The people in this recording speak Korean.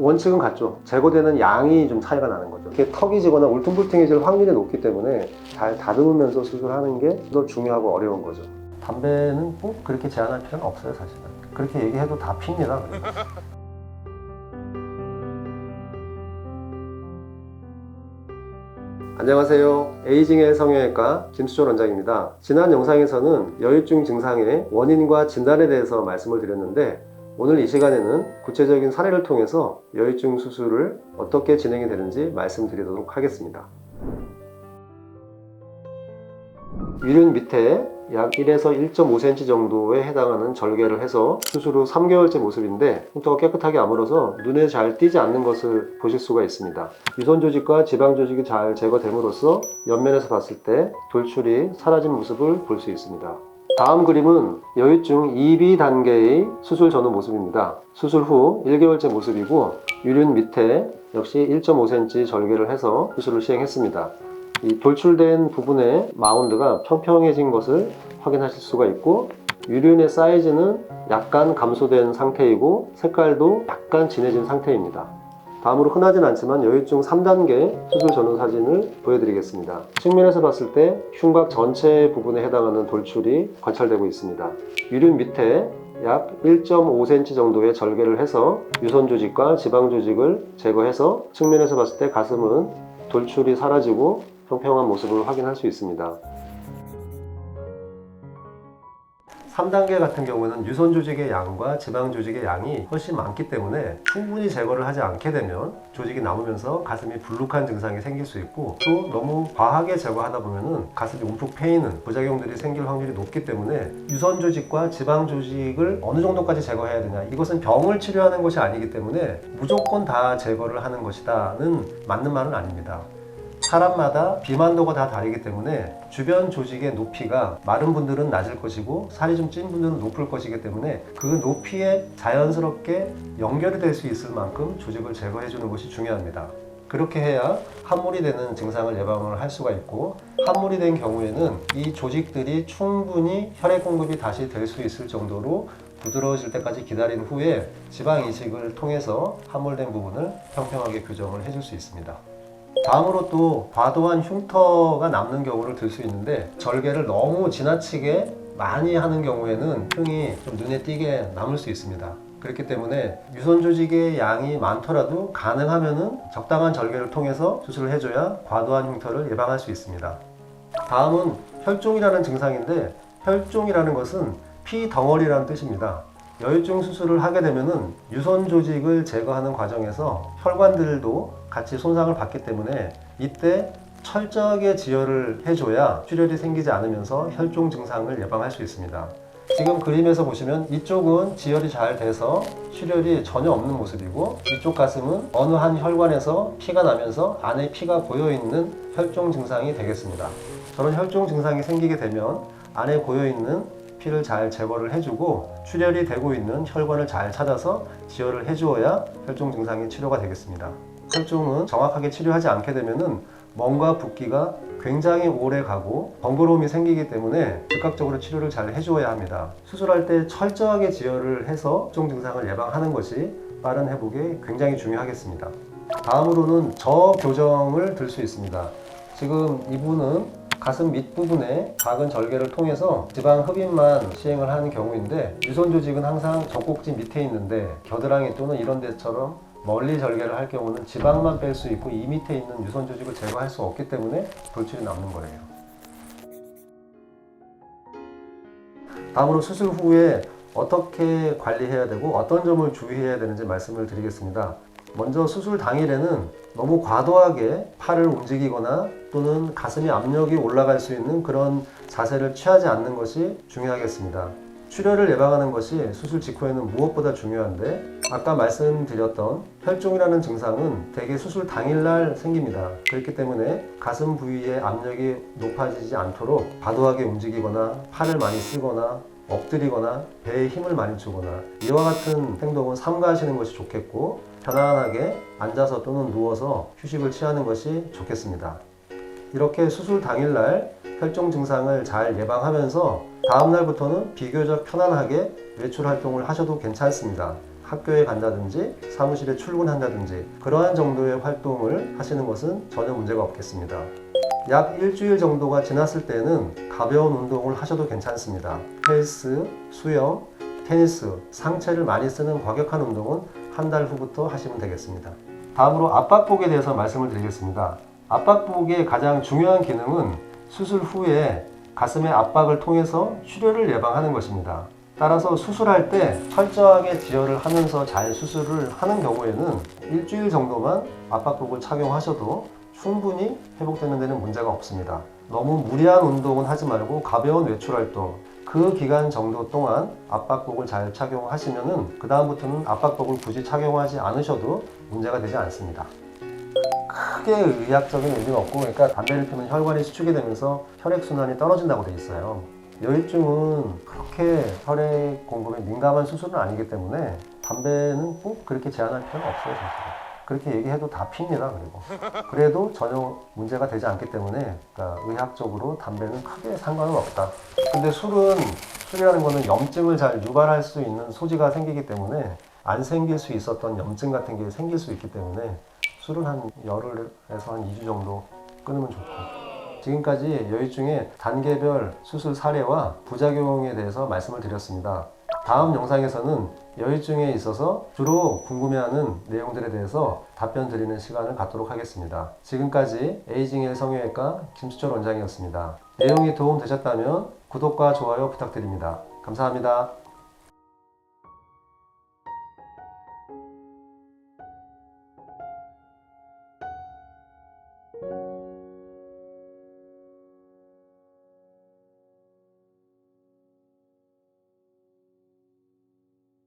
원칙은 같죠. 제거되는 양이 좀 차이가 나는 거죠. 이렇게 턱이 지거나 울퉁불퉁해질 확률이 높기 때문에 잘 다듬으면서 수술하는 게 더 중요하고 어려운 거죠. 담배는 꼭 그렇게 제한할 필요는 없어요, 사실은. 그렇게 얘기해도 다 핍니다. 안녕하세요. 에이징의 성형외과 김수철 원장입니다. 지난 영상에서는 여유증 증상의 원인과 진단에 대해서 말씀을 드렸는데 오늘 이 시간에는 구체적인 사례를 통해서 여유증 수술을 어떻게 진행이 되는지 말씀드리도록 하겠습니다. 위륜 밑에 약 1에서 1.5cm 정도에 해당하는 절개를 해서 수술 후 3개월째 모습인데 흉터가 깨끗하게 아물어서 눈에 잘 띄지 않는 것을 보실 수가 있습니다. 유선 조직과 지방 조직이 잘 제거됨으로써 옆면에서 봤을 때 돌출이 사라진 모습을 볼 수 있습니다. 다음 그림은 여유증 2B 단계의 수술 전후 모습입니다. 수술 후 1개월째 모습이고 유륜 밑에 역시 1.5cm 절개를 해서 수술을 시행했습니다. 이 돌출된 부분의 마운드가 평평해진 것을 확인하실 수가 있고 유륜의 사이즈는 약간 감소된 상태이고 색깔도 약간 진해진 상태입니다. 다음으로 흔하진 않지만 여유증 3단계 수술 전후 사진을 보여드리겠습니다. 측면에서 봤을 때 흉곽 전체 부분에 해당하는 돌출이 관찰되고 있습니다. 유륜 밑에 약 1.5cm 정도의 절개를 해서 유선 조직과 지방 조직을 제거해서 측면에서 봤을 때 가슴은 돌출이 사라지고 평평한 모습을 확인할 수 있습니다. 3단계 같은 경우는 유선 조직의 양과 지방 조직의 양이 훨씬 많기 때문에 충분히 제거를 하지 않게 되면 조직이 남으면서 가슴이 불룩한 증상이 생길 수 있고 또 너무 과하게 제거하다 보면은 가슴이 움푹 패이는 부작용들이 생길 확률이 높기 때문에 유선 조직과 지방 조직을 어느 정도까지 제거해야 되냐 이것은 병을 치료하는 것이 아니기 때문에 무조건 다 제거를 하는 것이다는 맞는 말은 아닙니다. 사람마다 비만도가 다 다르기 때문에 주변 조직의 높이가 마른 분들은 낮을 것이고 살이 좀 찐 분들은 높을 것이기 때문에 그 높이에 자연스럽게 연결이 될 수 있을 만큼 조직을 제거해 주는 것이 중요합니다. 그렇게 해야 함몰이 되는 증상을 예방을 할 수가 있고 함몰이 된 경우에는 이 조직들이 충분히 혈액 공급이 다시 될 수 있을 정도로 부드러워질 때까지 기다린 후에 지방 이식을 통해서 함몰된 부분을 평평하게 교정을 해줄 수 있습니다. 다음으로 또 과도한 흉터가 남는 경우를 들 수 있는데 절개를 너무 지나치게 많이 하는 경우에는 흉이 좀 눈에 띄게 남을 수 있습니다. 그렇기 때문에 유선 조직의 양이 많더라도 가능하면은 적당한 절개를 통해서 수술을 해줘야 과도한 흉터를 예방할 수 있습니다. 다음은 혈종이라는 증상인데 혈종이라는 것은 피 덩어리라는 뜻입니다. 여유증 수술을 하게 되면은 유선 조직을 제거하는 과정에서 혈관들도 같이 손상을 받기 때문에 이때 철저하게 지혈을 해줘야 출혈이 생기지 않으면서 혈종 증상을 예방할 수 있습니다. 지금 그림에서 보시면 이쪽은 지혈이 잘 돼서 출혈이 전혀 없는 모습이고 이쪽 가슴은 어느 한 혈관에서 피가 나면서 안에 피가 고여 있는 혈종 증상이 되겠습니다. 저런 혈종 증상이 생기게 되면 안에 고여 있는 피를 잘 제거를 해주고 출혈이 되고 있는 혈관을 잘 찾아서 지혈을 해주어야 혈종 증상이 치료가 되겠습니다. 혈종은 정확하게 치료하지 않게 되면은 멍과 붓기가 굉장히 오래 가고 번거로움이 생기기 때문에 즉각적으로 치료를 잘 해주어야 합니다. 수술할 때 철저하게 지혈을 해서 혈종 증상을 예방하는 것이 빠른 회복에 굉장히 중요하겠습니다. 다음으로는 저교정을 들 수 있습니다. 지금 이분은 가슴 밑부분에 작은 절개를 통해서 지방 흡입만 시행을 하는 경우인데 유선 조직은 항상 젖꼭지 밑에 있는데 겨드랑이 또는 이런 데처럼 멀리 절개를 할 경우는 지방만 뺄 수 있고 이 밑에 있는 유선 조직을 제거할 수 없기 때문에 돌출이 남는 거예요. 다음으로 수술 후에 어떻게 관리해야 되고 어떤 점을 주의해야 되는지 말씀을 드리겠습니다. 먼저 수술 당일에는 너무 과도하게 팔을 움직이거나 또는 가슴에 압력이 올라갈 수 있는 그런 자세를 취하지 않는 것이 중요하겠습니다. 출혈을 예방하는 것이 수술 직후에는 무엇보다 중요한데 아까 말씀드렸던 혈종이라는 증상은 대개 수술 당일날 생깁니다. 그렇기 때문에 가슴 부위의 압력이 높아지지 않도록 과도하게 움직이거나 팔을 많이 쓰거나 엎드리거나 배에 힘을 많이 주거나 이와 같은 행동은 삼가하시는 것이 좋겠고 편안하게 앉아서 또는 누워서 휴식을 취하는 것이 좋겠습니다. 이렇게 수술 당일날 혈종 증상을 잘 예방하면서 다음 날부터는 비교적 편안하게 외출 활동을 하셔도 괜찮습니다. 학교에 간다든지 사무실에 출근한다든지 그러한 정도의 활동을 하시는 것은 전혀 문제가 없겠습니다. 약 일주일 정도가 지났을 때는 가벼운 운동을 하셔도 괜찮습니다. 헬스, 수영, 테니스, 상체를 많이 쓰는 과격한 운동은 한 달 후부터 하시면 되겠습니다. 다음으로 압박복에 대해서 말씀을 드리겠습니다. 압박복의 가장 중요한 기능은 수술 후에 가슴의 압박을 통해서 출혈을 예방하는 것입니다. 따라서 수술할 때 철저하게 지혈을 하면서 잘 수술을 하는 경우에는 일주일 정도만 압박복을 착용하셔도 충분히 회복되는 데는 문제가 없습니다. 너무 무리한 운동은 하지 말고 가벼운 외출 활동, 그 기간 정도 동안 압박복을 잘 착용하시면은 그 다음부터는 압박복을 굳이 착용하지 않으셔도 문제가 되지 않습니다. 크게 의학적인 의미는 없고 그러니까 담배를 피우면 혈관이 수축이 되면서 혈액 순환이 떨어진다고 돼 있어요. 여유증은 그렇게 혈액 공급에 민감한 수술은 아니기 때문에 담배는 꼭 그렇게 제한할 필요는 없어요, 사실은. 그렇게 얘기해도 다 핍니다, 그리고. 그래도 전혀 문제가 되지 않기 때문에 그러니까 의학적으로 담배는 크게 상관은 없다. 근데 술은 술이라는 거는 염증을 잘 유발할 수 있는 소지가 생기기 때문에 안 생길 수 있었던 염증 같은 게 생길 수 있기 때문에 술은 한 열흘에서 한 2주 정도 끊으면 좋고 지금까지 여유증의 단계별 수술 사례와 부작용에 대해서 말씀을 드렸습니다. 다음 영상에서는 여유증에 있어서 주로 궁금해하는 내용들에 대해서 답변 드리는 시간을 갖도록 하겠습니다. 지금까지 에이징의 성형외과 김수철 원장이었습니다. 내용이 도움 되셨다면 구독과 좋아요 부탁드립니다. 감사합니다.